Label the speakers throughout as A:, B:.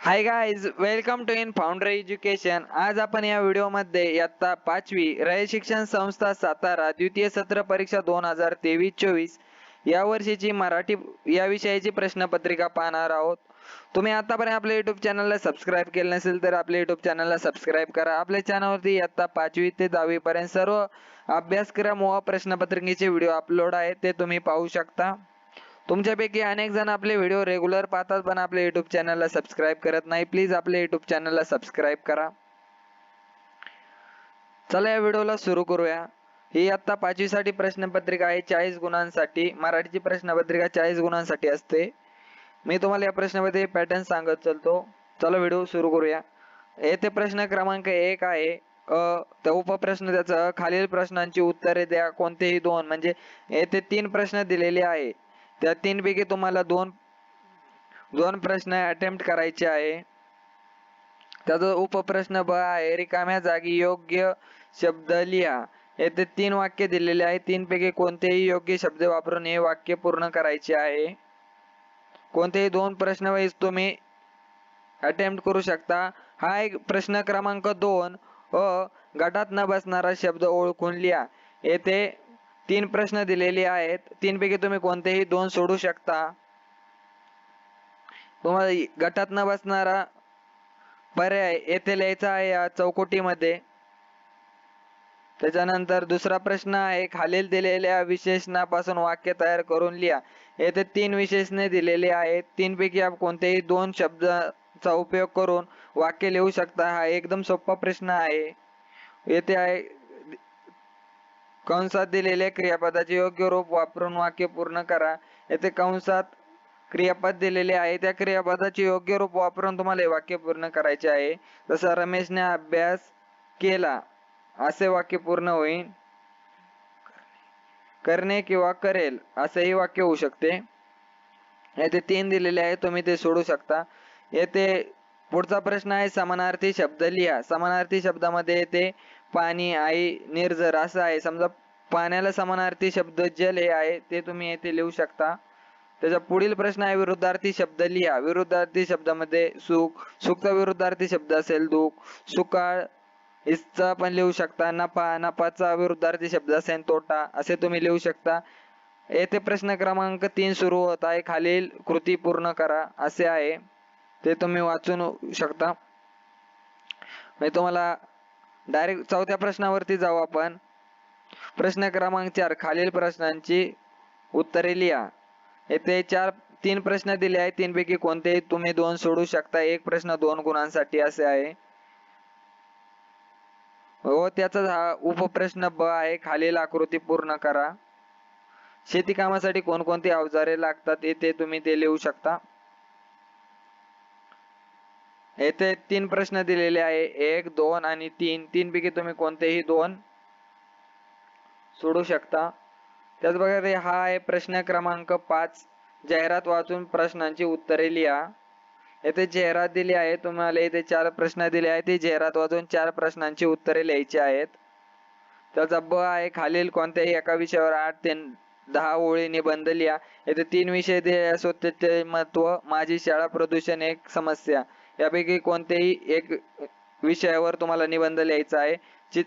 A: Hi guys welcome to in founder education आज आपण या व्हिडिओमध्ये इयत्ता पाचवी रय शिक्षण संस्था सातारा द्वितीय सत्र परीक्षा दोन हजार तेवीस चोवीस या वर्षीची मराठी या विषयाची प्रश्नपत्रिका पाहणार आहोत. तुम्ही आतापर्यंत आपल्या युट्यूब चॅनलला सबस्क्राईब केलं नसेल तर आपल्या युट्यूब चॅनलला सबस्क्राईब करा. आपल्या चॅनलवरती इयत्ता पाचवी ते दहावीपर्यंत सर्व अभ्यासक्रम व प्रश्नपत्रिकेचे व्हिडिओ अपलोड आहेत ते तुम्ही पाहू शकता. तुमच्यापैकी अनेक जण आपले व्हिडिओ रेग्युलर पाहतात पण आपल्या युट्यूब चॅनलला सबस्क्राईब करत नाही. प्लीज आपल्या युट्यूब चॅनलला सबस्क्राईब करा. चला या व्हिडिओला सुरू करूया. ही आता पाचवीसाठी प्रश्नपत्रिका आहे चाळीस गुणांसाठी. मराठीची प्रश्नपत्रिका चाळीस गुणांसाठी असते. मी तुम्हाला या प्रश्नामध्ये पॅटर्न सांगत चलतो. चला व्हिडिओ सुरू करूया. येथे प्रश्न क्रमांक एक आहे. अ त्या उपप्रश्न त्याचं खालील प्रश्नांची उत्तरे द्या. कोणतेही दोन. म्हणजे येथे तीन प्रश्न दिलेले आहे. त्या तीन पैकी तुम्हाला दोन दोन प्रश्न अटेम्प्ट करायचे आहे. त्याचा उपप्रश्न ब आहे रिकाम्या जागी योग्य शब्द लिहा. येथे तीन वाक्य दिलेले आहे. तीन पैकी कोणतेही योग्य शब्द वापरून हे वाक्य पूर्ण करायचे आहे. कोणतेही दोन प्रश्न वाईज तुम्ही अटेम्प्ट करू शकता. हा एक प्रश्न क्रमांक दोन. अ गटात न बसणारा शब्द ओळखून लिहा. येथे तीन प्रश्न दिलेले आहेत. तीन पैकी तुम्ही कोणतेही दोन सोडू शकता. तुम्हाला गटात न बसणारा पर्याय येथे लिहायचा आहे या चौकटीमध्ये. त्याच्यानंतर दुसरा प्रश्न आहे खालील दिलेल्या विशेषणापासून वाक्य तयार करून लिहा. येथे तीन विशेषणे दिलेली आहेत. तीन पैकी आप कोणतेही दोन शब्दाचा उपयोग करून वाक्य लिहू शकता. हा एकदम सोपा प्रश्न आहे. येथे आहे कंसात दिलेल्या क्रियापदाचे योग्य रूप वापरून वाक्य पूर्ण करा. येथे कंसात क्रियापद दिलेले आहे. त्या क्रियापदाचे योग्य रूप वापरून तुम्हाला हे वाक्य पूर्ण करायचे आहे. जसं रमेशने अभ्यास केला. असे वाक्य पूर्ण होईल करणे किंवा करेल असेही वाक्य होऊ शकते. येथे तीन दिलेले आहे. तुम्ही ते सोडू शकता. येथे पुढचा प्रश्न आहे. समानार्थी शब्द लिहा. समानार्थी शब्दामध्ये येते पाणी आई निर्जर असं आहे. समजा पाण्याला समानार्थी शब्द जल हे आहे ते तुम्ही येथे लिहू शकता. त्याचा पुढील प्रश्न आहे विरुद्धार्थी शब्द लिहा. विरुद्धार्थी शब्दामध्ये सुख सुखचा विरुद्धार्थी शब्द असेल दुःख. सुकाळ इसचा पण लिहू शकता नफा नफाचा विरुद्धार्थी शब्द असेल तोटा असे तुम्ही लिहू शकता. येथे प्रश्न क्रमांक तीन सुरू होत आहे खालील कृती पूर्ण करा असे आहे. ते तुम्ही वाचून शकता. मी तुम्हाला डायरेक्ट चौथ्या प्रश्नावरती जाऊ आपण. प्रश्न क्रमांक चार खालील प्रश्नांची उत्तरे लिहा. येथे चार तीन प्रश्न दिले आहेत. तीनपैकी कोणतेही तुम्ही दोन सोडू शकता. एक प्रश्न दोन गुणांसाठी असे आहे. हो, व त्याचा हा उपप्रश्न ब आहे. खालील आकृती पूर्ण करा. शेती कामासाठी कोणकोणती अवजारे लागतात येथे तुम्ही ते लिहू शकता. येथे तीन प्रश्न दिलेले आहे. एक दोन आणि तीन. तीन पैकी तुम्ही कोणतेही दोन सोडू शकता. त्याचप्रकारे हा आहे प्रश्न क्रमांक पाच. जाहिरात वाचून प्रश्नांची उत्तरे लिहा. येथे जाहिरात दिली आहे तुम्हाला इथे चार प्रश्न दिले आहेत. ते जाहिरात वाचून चार प्रश्नांची उत्तरे लिहायची आहेत. त्याचा ब आहे खालील कोणत्याही एका विषयावर आठ ते दहा ओळी निबंध लिहा. येथे तीन विषय दिले असो त्याचे महत्त्व माझी शाळा प्रदूषण एक समस्या. यापैकी कोणत्याही एक विषयावर तुम्हाला निबंध लिहायचा आहे. चित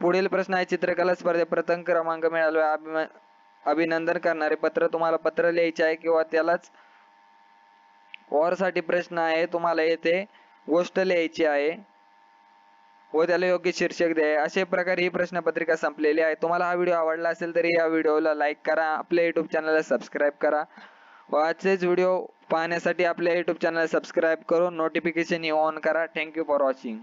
A: पुढील प्रश्न आहे चित्रकला स्पर्धेत प्रथम क्रमांक मिळाला. अभिनंदन करणारे पत्र तुम्हाला पत्र लिहायचे आहे किंवा त्यालाच वॉरसाठी प्रश्न आहे तुम्हाला येथे गोष्ट लिहायची आहे व त्याला योग्य शीर्षक द्या. अशा प्रकारे ही प्रश्नपत्रिका संपलेली आहे. तुम्हाला हा व्हिडिओ आवडला असेल तरी या व्हिडिओला लाईक करा आपल्या युट्यूब चॅनलला सबस्क्राईब करा व आजचेच व्हिडिओ पाहण्यासाठी आपल्या युट्यूब चॅनल सबस्क्राईब करून नोटिफिकेशन ऑन करा. Thank you for watching